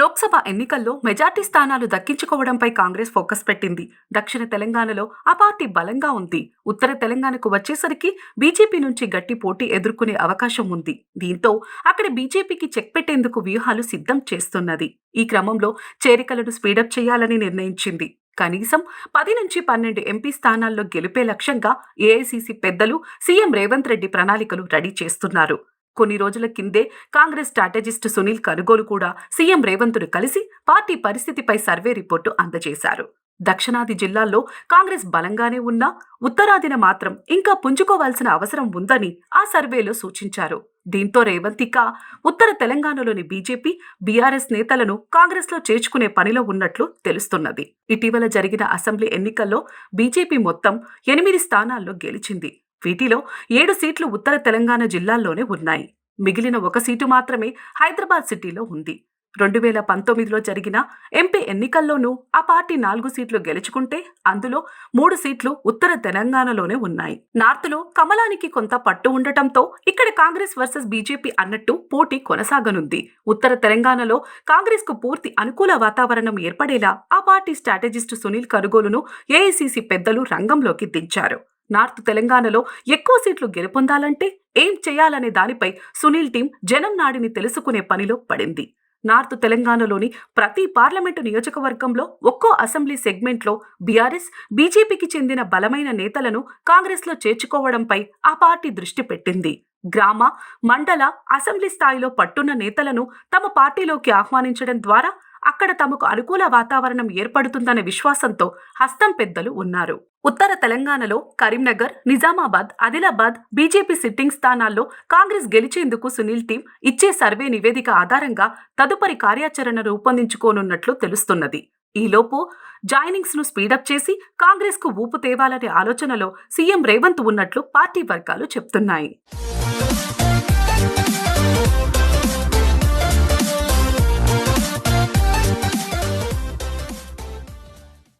లోక్సభ ఎన్నికల్లో మెజార్టీ స్థానాలు దక్కించుకోవడంపై కాంగ్రెస్ ఫోకస్ పెట్టింది. దక్షిణ తెలంగాణలో ఆ పార్టీ బలంగా ఉంది. ఉత్తర తెలంగాణకు వచ్చేసరికి బీజేపీ నుంచి గట్టి పోటీ ఎదుర్కొనే అవకాశం ఉంది. దీంతో అక్కడ బీజేపీకి చెక్ పెట్టేందుకు వ్యూహాలు సిద్ధం చేస్తున్నది. ఈ క్రమంలో చేరికలను స్పీడప్ చేయాలని నిర్ణయించింది. కనీసం పది నుంచి పన్నెండు ఎంపీ స్థానాల్లో గెలిపే లక్ష్యంగా ఏఐసీసీ పెద్దలు సీఎం రేవంత్ రెడ్డి ప్రణాళికలు రెడీ చేస్తున్నారు. కొన్ని రోజుల కిందే కాంగ్రెస్ స్ట్రాటజిస్ట్ సునీల్ కనుగోలు కూడా సీఎం రేవంత్ను కలిసి పార్టీ పరిస్థితిపై సర్వే రిపోర్టు అందజేశారు. దక్షిణాది జిల్లాల్లో కాంగ్రెస్ బలంగానే ఉన్నా ఉత్తరాదిన మాత్రం ఇంకా పుంజుకోవాల్సిన అవసరం ఉందని ఆ సర్వేలో సూచించారు. దీంతో రేవంత్ ఇక ఉత్తర తెలంగాణలోని బీజేపీ బీఆర్ఎస్ నేతలను కాంగ్రెస్లో చేర్చుకునే పనిలో ఉన్నట్లు తెలుస్తున్నది. ఇటీవల జరిగిన అసెంబ్లీ ఎన్నికల్లో బీజేపీ మొత్తం ఎనిమిది స్థానాల్లో గెలిచింది. వీటిలో ఏడు సీట్లు ఉత్తర తెలంగాణ జిల్లాల్లోనే ఉన్నాయి. మిగిలిన ఒక సీటు మాత్రమే హైదరాబాద్ సిటీలో ఉంది. రెండు వేల పంతొమ్మిదిలో జరిగిన ఎంపీ ఎన్నికల్లోనూ ఆ పార్టీ నాలుగు సీట్లు గెలుచుకుంటే అందులో మూడు సీట్లు ఉత్తర తెలంగాణలోనే ఉన్నాయి. నార్త్లో కమలానికి కొంత పట్టు ఉండటంతో ఇక్కడ కాంగ్రెస్ వర్సెస్ బీజేపీ అన్నట్టు పోటీ కొనసాగనుంది. ఉత్తర తెలంగాణలో కాంగ్రెస్కు పూర్తి అనుకూల వాతావరణం ఏర్పడేలా ఆ పార్టీ స్ట్రాటజిస్ట్ సునీల్ కనుగోలును ఏఐసీసీ పెద్దలు రంగంలోకి దించారు. నార్త్ తెలంగాణలో ఎక్కువ సీట్లు గెలుపొందాలంటే ఏం చేయాలనే దానిపై సునీల్ టీం జనం నాడిని తెలుసుకునే పనిలో పడింది. నార్త్ తెలంగాణలోని ప్రతి పార్లమెంటు నియోజకవర్గంలో ఒక్కో అసెంబ్లీ సెగ్మెంట్లో బీఆర్ఎస్ బీజేపీకి చెందిన బలమైన నేతలను కాంగ్రెస్లో చేర్చుకోవడంపై ఆ పార్టీ దృష్టి పెట్టింది. గ్రామ మండల అసెంబ్లీ స్థాయిలో పట్టున్న నేతలను తమ పార్టీలోకి ఆహ్వానించడం ద్వారా అక్కడ తమకు అనుకూల వాతావరణం ఏర్పడుతుందనే విశ్వాసంతో హస్తం పెద్దలు ఉన్నారు. ఉత్తర తెలంగాణలో కరీంనగర్ నిజామాబాద్ ఆదిలాబాద్ బీజేపీ సిట్టింగ్ స్థానాల్లో కాంగ్రెస్ గెలిచేందుకు సునీల్ టీం ఇచ్చే సర్వే నివేదిక ఆధారంగా తదుపరి కార్యాచరణ రూపొందించుకోనున్నట్లు తెలుస్తున్నది. ఈలోపు జాయినింగ్స్ను స్పీడప్ చేసి కాంగ్రెస్కు ఊపు తేవాలనే ఆలోచనలో సీఎం రేవంత్ ఉన్నట్లు పార్టీ వర్గాలు చెప్తున్నాయి.